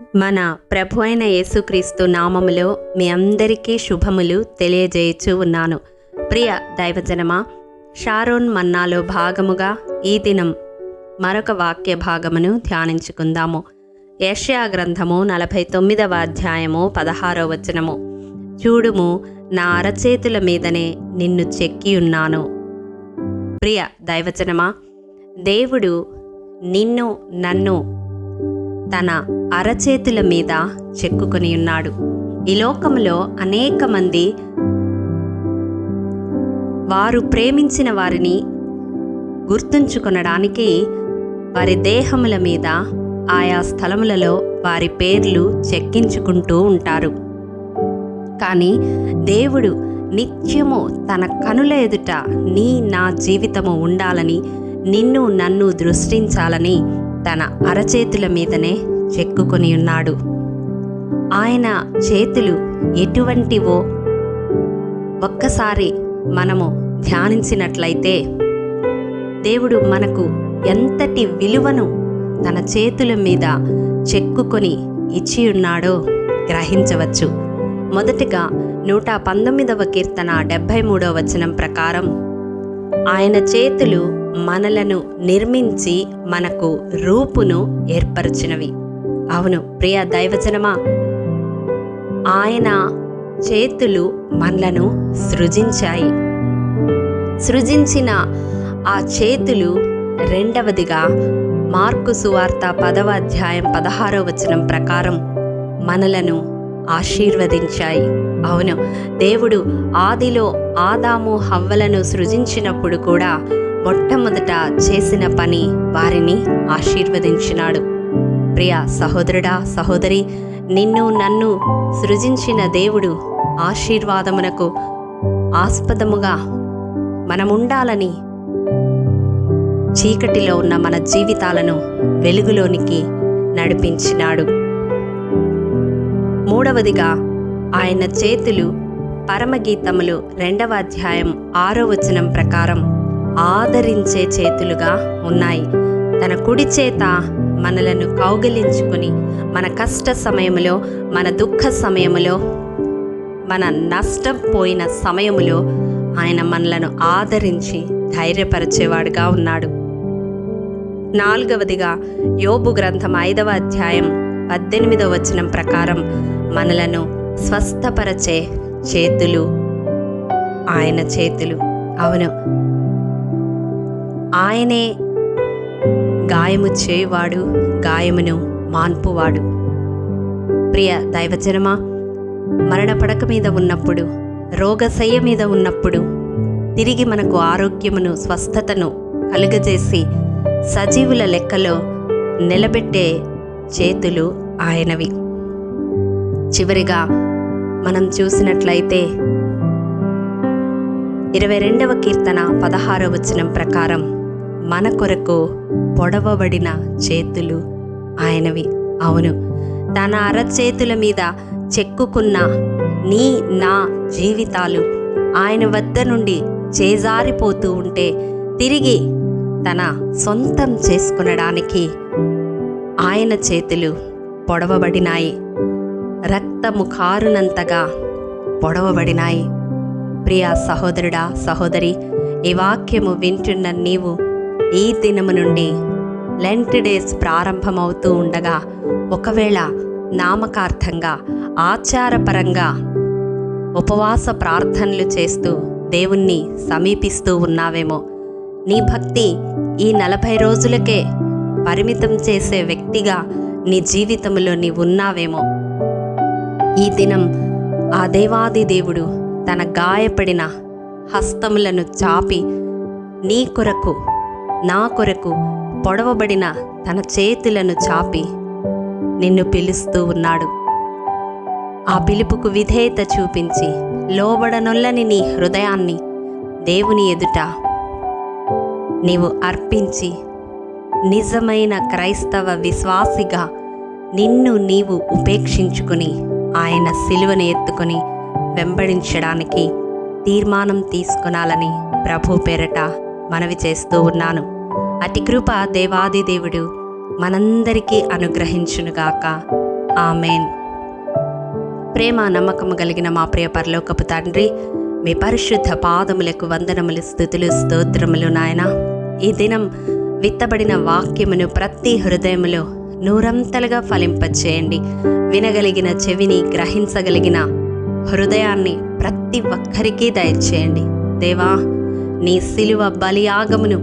మన ప్రభు అయిన యేసుక్రీస్తు నామములో మీ అందరికీ శుభములు తెలియజేయచ్చు ఉన్నాను. ప్రియ దైవజనమా షారోన్ మన్నాలో భాగముగా ఈ దినం మరొక వాక్య భాగమును ధ్యానించుకుందాము. యష్యా గ్రంథము నలభై తొమ్మిదవ అధ్యాయము పదహారో వచనము. చూడుము నా అరచేతుల మీదనే నిన్ను చెక్కి ఉన్నాను. ప్రియ దైవజనమా దేవుడు నిన్ను నన్ను తన అరచేతుల మీద చెక్కుకొని ఉన్నాడు. ఈ లోకంలో అనేక మంది వారు ప్రేమించిన వారిని గుర్తుంచుకొనడానికి వారి దేహముల మీద ఆయా స్థలములలో వారి పేర్లు చెక్కించుకుంటూ ఉంటారు. కానీ దేవుడు నిత్యము తన కనుల ఎదుట నీ నా జీవితము ఉండాలని నిన్ను నన్ను దృష్టించాలని తన అరచేతుల మీదనే చెక్కుకొని ఉన్నాడు. ఆయన చేతులు ఎటువంటివో ఒక్కసారి మనము ధ్యానించినట్లయితే దేవుడు మనకు ఎంతటి విలువను తన చేతుల మీద చెక్కుకొని ఇచ్చి ఉన్నాడో గ్రహించవచ్చు. మొదటిగా నూట పంతొమ్మిదవ కీర్తన డెబ్భై మూడవ వచనం ప్రకారం ఆయన చేతులు మనలను నిర్మించి మనకు రూపును ఏర్పరచినవి. అవును ప్రియ దైవజనమా? ఆయన చేతులు మనలను సృజించాయి. సృజించిన ఆ చేతులు రెండవదిగా మార్కు సువార్త పదవ అధ్యాయం పదహారో వచనం ప్రకారం మనలను ఆశీర్వదించాయి. అవును. దేవుడు ఆదిలో ఆదాము హవ్వలను సృజించినప్పుడు కూడా మొట్టమొదట చేసిన పని వారిని ఆశీర్వదించినాడు. ప్రియ సహోదరుడా సహోదరి నిన్ను నన్ను సృజించిన దేవుడు ఆశీర్వాదమునకు ఆస్పదముగా మనముండాలని చీకటిలో ఉన్న మన జీవితాలను వెలుగులోనికి నడిపించినాడు. మూడవదిగా ఆయన చేతులు పరమగీతములు రెండవ అధ్యాయం ఆరో వచనం ప్రకారం ఆదరించే చేతులుగా ఉన్నాయి. తన కుడి చేత మనలను కౌగిలించుకుని మన కష్ట సమయములో మన దుఃఖ సమయములో మన నష్టం పోయిన సమయములో ఆయన మనలను ఆదరించి ధైర్యపరిచేవాడుగా ఉన్నాడు. నాలుగవదిగా యోబు గ్రంథం ఐదవ అధ్యాయం పద్దెనిమిదవ వచనం ప్రకారం మనలను స్వస్థపరచే చేతులు ఆయన చేతులు. అవును. ఆయనే గాయము చేయువాడు గాయమును మాన్పువాడు. ప్రియ దైవజనమా మరణ పడక మీద ఉన్నప్పుడు రోగశయ్య మీద ఉన్నప్పుడు తిరిగి మనకు ఆరోగ్యమును స్వస్థతను కలుగజేసి సజీవుల లెక్కలో నిలబెట్టే చేతులు ఆయనవి. చివరిగా మనం చూసినట్లయితే ఇరవై రెండవ కీర్తన పదహారవ వచనం ప్రకారం మన కొరకు పొడవబడిన చేతులు ఆయనవి. అవును తన అరచేతుల మీద చెక్కుకున్న నీ నా జీవితాలు ఆయన వద్ద నుండి చేజారిపోతూ ఉంటే తిరిగి తన సొంతం చేసుకునడానికి ఆయన చేతులు పొడవబడినాయి. రక్తము కారునంతగా పొడవబడినాయి. ప్రియ సహోదరుడా సహోదరి ఈ వాక్యము వింటున్న నీవు ఈ దినము నుండి లెంట్ డేస్ ప్రారంభమవుతూ ఉండగా ఒకవేళ నామకార్థంగా ఆచారపరంగా ఉపవాస ప్రార్థనలు చేస్తూ దేవుణ్ణి సమీపిస్తూ ఉన్నావేమో. నీ భక్తి ఈ నలభై రోజులకే పరిమితం చేసే వ్యక్తిగా నీ జీవితంలో నీవు ఉన్నావేమో ఈ దినం ఆ దేవాది దేవుడు తన గాయపడిన హస్తములను చాపి నీ కొరకు నా కొరకు పొడవబడిన తన చేతులను చాపి నిన్ను పిలుస్తూ ఉన్నాడు. ఆ పిలుపుకు విధేయత చూపించి లోబడనొల్లని నీ హృదయాన్ని దేవుని ఎదుట నీవు అర్పించి నిజమైన క్రైస్తవ విశ్వాసిగా నిన్ను నీవు ఉపేక్షించుకుని ఆయన సిలువను ఎత్తుకొని వెంబడించడానికి తీర్మానం తీసుకొనాలని ప్రభు పేరట మనవి చేస్తూ ఉన్నాను. అతి కృప దేవాది దేవుడు మనందరికీ అనుగ్రహించునుగాక. ఆమెన్. ప్రేమ నమ్మకము కలిగిన మా ప్రియ పరలోకపు తండ్రి మీ పరిశుద్ధ పాదములకు వందనములు స్థుతులు స్తోత్రములు నాయన. ఈ దినం విత్తబడిన వాక్యమును ప్రతి హృదయములో నూరంతలుగా ఫలింపచేయండి. వినగలిగిన చెవిని గ్రహించగలిగిన హృదయాన్ని ప్రతి ఒక్కరికి దయచేయండి. దేవా నీ సిలువ బలియాగమును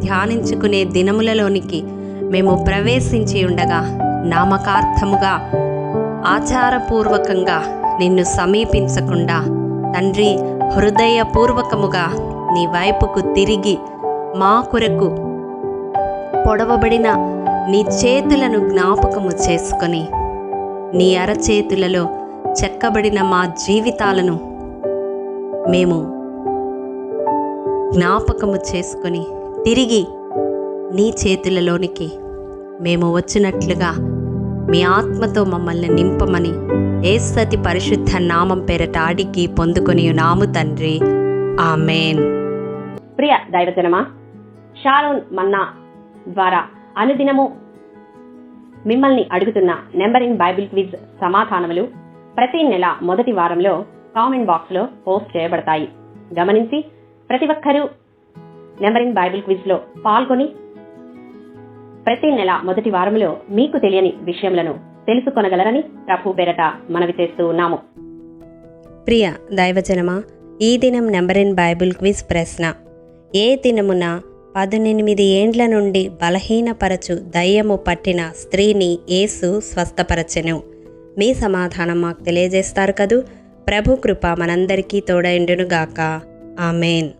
ధ్యానించుకునే దినములలోనికి మేము ప్రవేశించి ఉండగా నామకార్థముగా ఆచారపూర్వకంగా నిన్ను సమీపించకుండా తండ్రి హృదయపూర్వకముగా నీ వైపుకు తిరిగి మా కొరకు పొడవబడిన నీ చేతులను జ్ఞాపకము చేసుకొని నీ అరచేతులలో చెక్కబడిన మా జీవితాలను మేము జ్ఞాపకము చేసుకొని తిరిగి నీ చేతులలోనికి మేము వచ్చినట్లుగా మీ ఆత్మతో మమ్మల్ని నింపమని ఏసతి పరిశుద్ధ నామం పేరట అడిగి పొందుకొని నాము తండ్రి. ఆమెన్. ప్రియ దైవజనమా షారోన్ మన్నా ద్వారా అనుదినము మిమ్మల్ని అడుగుతున్న నెంబర్ ఇన్ బైబిల్ క్విజ్ సమాధానములు ప్రతి నెల మొదటి వారంలో కామెంట్ బాక్స్లో పోస్ట్ చేయబడతాయి. గమనించి ప్రతి ఒక్కరూ నెంబర్ ఇన్ బైబిల్ క్విజ్లో పాల్గొని ప్రతి నెల మొదటి వారంలో మీకు తెలియని విషయములను తెలుసుకొనగలరని ప్రభు పేరట మనవి చేస్తూ ఉన్నాము. ప్రియ దైవజనమా ఈ దినం నెంబర్ ఇన్ బైబిల్ క్విజ్ ప్రశ్న. ఏ దినమున పదునెనిమిది ఏండ్ల నుండి బలహీనపరచు దయ్యము పట్టిన స్త్రీని యేసు స్వస్థపరచెను. మీ సమాధానం మాకు తెలియజేస్తారు కదూ. ప్రభు కృప మనందరికీ తోడైండునుగాక. ఆమెన్.